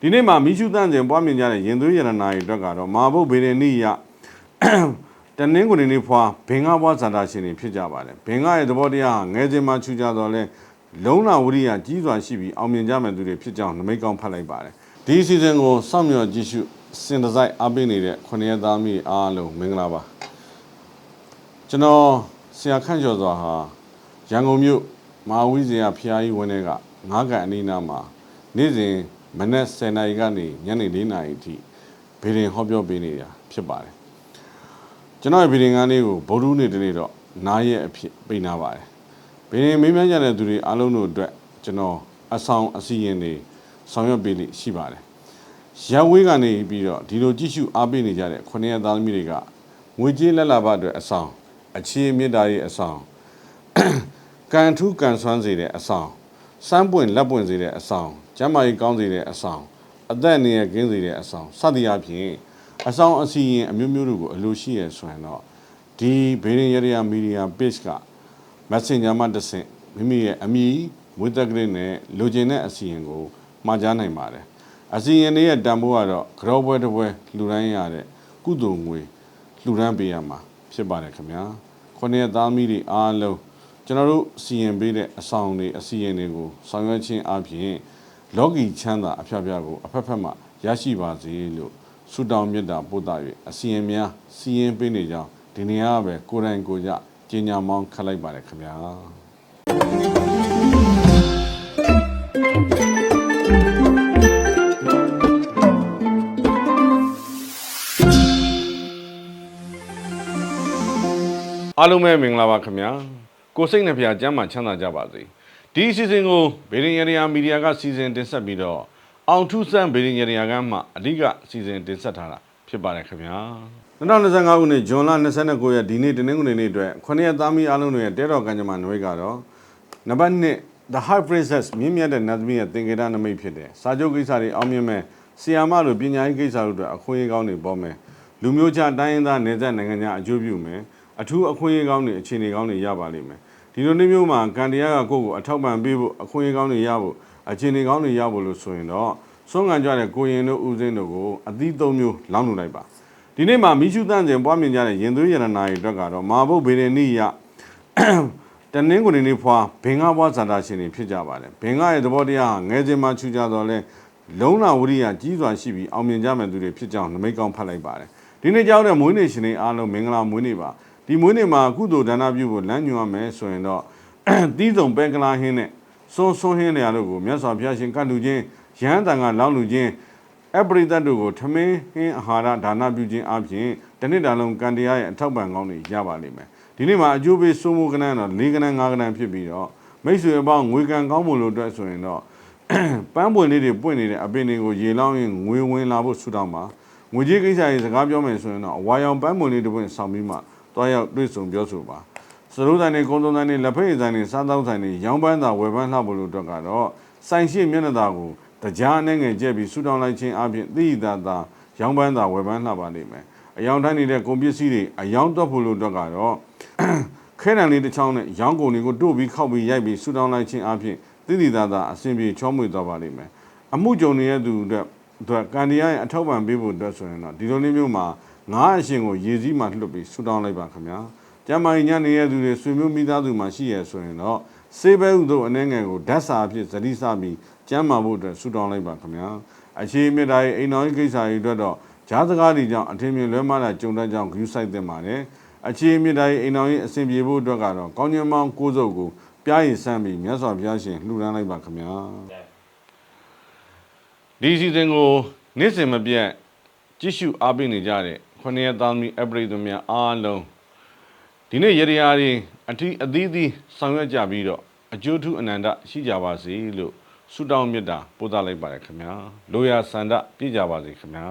ဒီနေ့မှာမိရှုတန့်ကျင်ပွားမြင်ကြတဲ့ရင်သွေးရတနာတွေအတွက်ကတော့မာဘုတ်ဗေဒနိယတနင်္ဂနွေနေ့ဖွာဘင်္ဂဘွားဇာတာရှင်တွေဖြစ်ကြပါတယ်ဘင်္ဂရဲ့သဘောတရားဟာငယ်စဉ်မှာချူကြတော့လဲလုံလဝရိယကြီးစွာရှိပြီးအောင်မြင်ကြမဲ့သူတွေဖြစ်ကြောင်းနမိတ်ကောင်းဖတ်လိုက်ပါတယ်ဒီအစီအစဉ်ကိုစောင့်မျှော်ကြည့်ရှုစင်တစိုက်အားပေးနေတဲ့ခொနည်းသားမိအားလုံးမင်္ဂလာပါကျွန်တော်ဆရာခန့်ကျော်စွာဟာရန်ကုန်မြို့မဟာဝိဇ္ဇာဖျားကြီးဝင်းထဲကငါးကန်အနီးနားမှာနေ့စဉ် မနက်10:00နာရီကနေညနေ4:00နာရီအထိဗေဒင်ဟောပြောပေးနေတာဖြစ်ပါတယ်ကျွန်တော်ရဲ့ဗေဒင်ကန်းလေးကိုဗုဒ္ဓနေ့တနေ့တော့နားရဲ့အဖြစ်ပေးနာပါတယ်ဗေဒင်မေးမြန်းကြတဲ့သူတွေအားလုံးတို့အတွက်ကျွန်တော်အဆောင်အစီရင်တွေဆောင်ရွက်ပေးလိရှိပါတယ်ရက်ဝေးကနေပြီးတော့ဒီလိုကြည့်ရှုအားပေးနေကြတဲ့ခုနှစ်ရက်သားသမီးတွေကငွေကြေးလက်လာဘအတွက်အဆောင်အခြေမေတ္တာရဲ့အဆောင်ကန်ထူးကန်ဆွမ်းစေတဲ့အဆောင်စမ်းပွင့်လက်ပွင့်စေတဲ့အဆောင် ကျမ်းမာရေးကောင်းစေတဲ့အဆောင်အသက်အနေနဲ့ကင်းစေတဲ့အဆောင်စသည်အပြင်အဆောင်အစီရင်အမျိုးမျိုးတို့ကိုအလိုရှိရဆိုရင်တော့ဒီဘေးရင်ရရမီဒီယာ page က messenger မှာတစ်ဆင့်မိမိရဲ့အမည်မွေးသက်ကလေးနဲ့လိုချင်တဲ့အစီရင်ကိုမှာကြားနိုင်ပါတယ်အစီရင်လေးရဲ့တန်ဖိုးကတော့ကြောပွဲတစ်ပွဲလှူဒန်းရတဲ့ကုသိုလ်ငွေလှူဒန်းပေးရမှာဖြစ်ပါတယ်ခင်ဗျာခုနှစ်ရက်သားမီးတွေအားလုံးကျွန်တော်တို့စီရင်ပေးတဲ့အဆောင်တွေအစီရင်တွေကိုဆောင်ရွက်ခြင်းအပြင် လောကီချမ်းသာအဖျက်ဖျက်ကိုအဖက်ဖက်မှရရှိပါစေလို့ဆုတောင်းမေတ္တာပို့သ၍အစီရင်များစီရင်ပေးနေကြောင်းဒီနေရာကပဲကိုယ်တိုင်ကိုယ်ကြကျင်ညာမောင်းခတ်လိုက်ပါတယ်ခင်ဗျာအားလုံးပဲမင်္ဂလာပါခင်ဗျာကိုစိတ်နှဖျားကျမ်းမာချမ်းသာကြပါစေ ဒီအစီအစဉ်ကိုဗေဒင်ရရီယာမီဒီယာကစီစဉ်တင်ဆက်ပြီးတော့အောင်ထူးဆန်းဗေဒင်ရရီယာကမှအဓိကစီစဉ်တင်ဆက်ထားတာဖြစ်ပါတယ်ခင်ဗျာ2025ခုနှစ်ဇွန်လ29ရက်ဒီနေ့တနင်္ဂနွေနေ့အတွက်ခொနည်းသားမီးအားလုံးတွေရဲ့တဲတော်ကံကြမ္မာနွေကတော့နံပါတ်1 The High Princess မြင့်မြတ်တဲ့နတ်သမီးရဲ့သင်္ကေတနမိတ်ဖြစ်တယ်စာချုပ်ကိစ္စတွေအောင်မြင်မဲ့ဆီယာမလိုပညာရေးကိစ္စတို့အတွက်အခွင့်အရေးကောင်းတွေပေါ်မယ်လူမျိုးခြားတိုင်းရင်းသားနယ်စပ်နိုင်ငံခြားအကျိုးပြုမယ်အထူးအခွင့်အရေးကောင်းတွေအခြေအနေကောင်းတွေရပါလိမ့်မယ် ဒီလိုနေ့မျိုးမှာကန်တရားကကိုယ့်ကိုအထောက်ပံ့ပေးဖို့အခွင့်အရေးကောင်းတွေရဖို့အခြေအနေကောင်းတွေရဖို့လို့ဆိုရင်တော့စွန့်ကန်ကြတဲ့ကိုရင်တို့ဦးစင်းတို့ကိုအသီးသုံးမျိုးလောင်းလူလိုက်ပါဒီနေ့မှာမိရှုတန့်ကျင်ပွားမြင်ကြတဲ့ရင်သွေးရတနာတွေအတွက်ကတော့မာဘုတ်ဗေဒနိယတနင်္ဂနွေနေ့ဖွာဘင်္ဂဘွားဇာတာရှင်တွေဖြစ်ကြပါတယ်ဘင်္ဂရဲ့သဘောတရားဟာငယ်စဉ်မှာချူကြတော့လဲလုံလဝရိယကြီးစွာရှိပြီးအောင်မြင်ကြမဲ့သူတွေဖြစ်ကြောင်းနမိတ်ကောင်းဖတ်လိုက်ပါတယ်ဒီနေ့ကြောက်တဲ့မွေးနေ့ရှင်တွေအားလုံးမင်္ဂလာမွေးနေ့ပါ ဒီမွေးနေ့မှာကုသိုလ်ဒါနပြုဖို့လမ်းညွှန်ရမယ်ဆိုရင်တော့တီးစုံပဲကလာဟင်းနဲ့စွန်းစွန်းဟင်းတွေအားလုံးကိုမြတ်စွာဘုရားရှင်ကတ်လူချင်းရဟန်းတန်ကလောင်းလူချင်းအပရိသတ်တို့ကိုထမင်းဟင်းအာဟာရဒါနပြုခြင်းအပြင်တနေ့တာလုံးကံတရားရဲ့အထောက်ပံ့ကောင်းတွေရပါလိမ့်မယ်ဒီနေ့မှာအကျိုးပေးစိုးမိုးကနန်းတော့၄ကနန်း၅ကနန်းဖြစ်ပြီးတော့မိတ်ဆွေအပေါင်းငွေကံကောင်းဖို့လို့အတွက်ဆိုရင်တော့ပန်းပွင့်လေးတွေပွင့်နေတဲ့အပင်တွေကိုရေလောင်းရင်ငွေဝင်လာဖို့ဆုတောင်းပါငွေကြီးကိစ္စရေးစကားပြောမယ်ဆိုရင်တော့အဝါရောင်ပန်းပွင့်လေးတစ်ပွင့်ဆောင်ပြီးမှ တွားရောက်တွေ့ဆုံပြောဆိုပါစရိုးတိုင်းတွေကုန်းသုံးတိုင်းတွေလက်ဖက်ရည်တိုင်းတွေစားတောင်းတိုင်းတွေရောင်းပန်းတာဝယ်ပန်းလှဖို့လို့အတွက်ကတော့စိုင်ရှိမျက်နှာသာကိုတရားနဲ့ငယ်ကျက်ပြီးဆုတောင်းလိုက်ခြင်းအပြင်သိသာသာရောင်းပန်းတာဝယ်ပန်းလှပါလိမ့်မယ်အယောင်တိုင်းနေတဲ့ကုန်ပစ္စည်းတွေအယောင်တွက်ဖို့လို့အတွက်ကတော့ခဲတံလေးတစ်ချောင်းနဲ့ရောင်းကုန်တွေကိုတို့ပြီးခောက်ပြီးရိုက်ပြီးဆူတောင်းလိုက်ခြင်းအပြင်သိသိသာသာအဆင်ပြေချောမွေ့သွားပါလိမ့်မယ်အမှုကြုံနေတဲ့သူအတွက်အတွက်ကန်ဒီယာရဲ့အထောက်ပံ့ပေးဖို့အတွက်ဆိုရင်တော့ဒီလိုလေးမျိုးမှာ ငါးအရှင်ကိုရေစည်းမှလွတ်ပြီးဆူတောင်းလိုက်ပါခင်ဗျာကျမ်းမာရင်ညနေတဲ့သူတွေဆွေမျိုးမိသားစုမှာရှိရဆိုရင်တော့စေဘဲဥတို့အနေငယ်ကိုဓာတ်စာအဖြစ်ဇတိစပြီးကျမ်းမာဖို့အတွက်ဆူတောင်းလိုက်ပါခင်ဗျာအခြေမေတ္တာရဲ့အိမ်တော်ရေးကိစ္စတွေအတွက်တော့ဂျားစကားတွေကြောင့်အထင်မြင်လွဲမှားတာကြုံတတ်ကြောင်းဂရုစိုက်သင့်ပါတယ်အခြေအမြင့်တိုင်းအိမ်တော်ကြီးအစဉ်ပြေဖို့အတွက်ကတော့ကောင်းကျင်မောင်းကိုးစုပ်ကိုပြားရည်ဆန်းပြီးမြတ်စွာဘုရားရှင်လှူဒန်းလိုက်ပါခင်ဗျာဒီစီစဉ်ကိုနေ့စဉ်မပြတ်ကြည့်ရှုအားပေးနေကြတဲ့ ခொနည်းသားသမီးအပရိသမများအားလုံးဒီနေ့ရရရာတွေအထီးအသီးသီးဆောင်ရွက်ကြပြီးတော့အကျိုးထူးအနန္တရှိကြပါစေလို့ဆုတောင်းမေတ္တာပို့သလိုက်ပါတယ်ခင်ဗျာလိုရာဆန္ဒပြည့်ကြပါစေခင်ဗျာ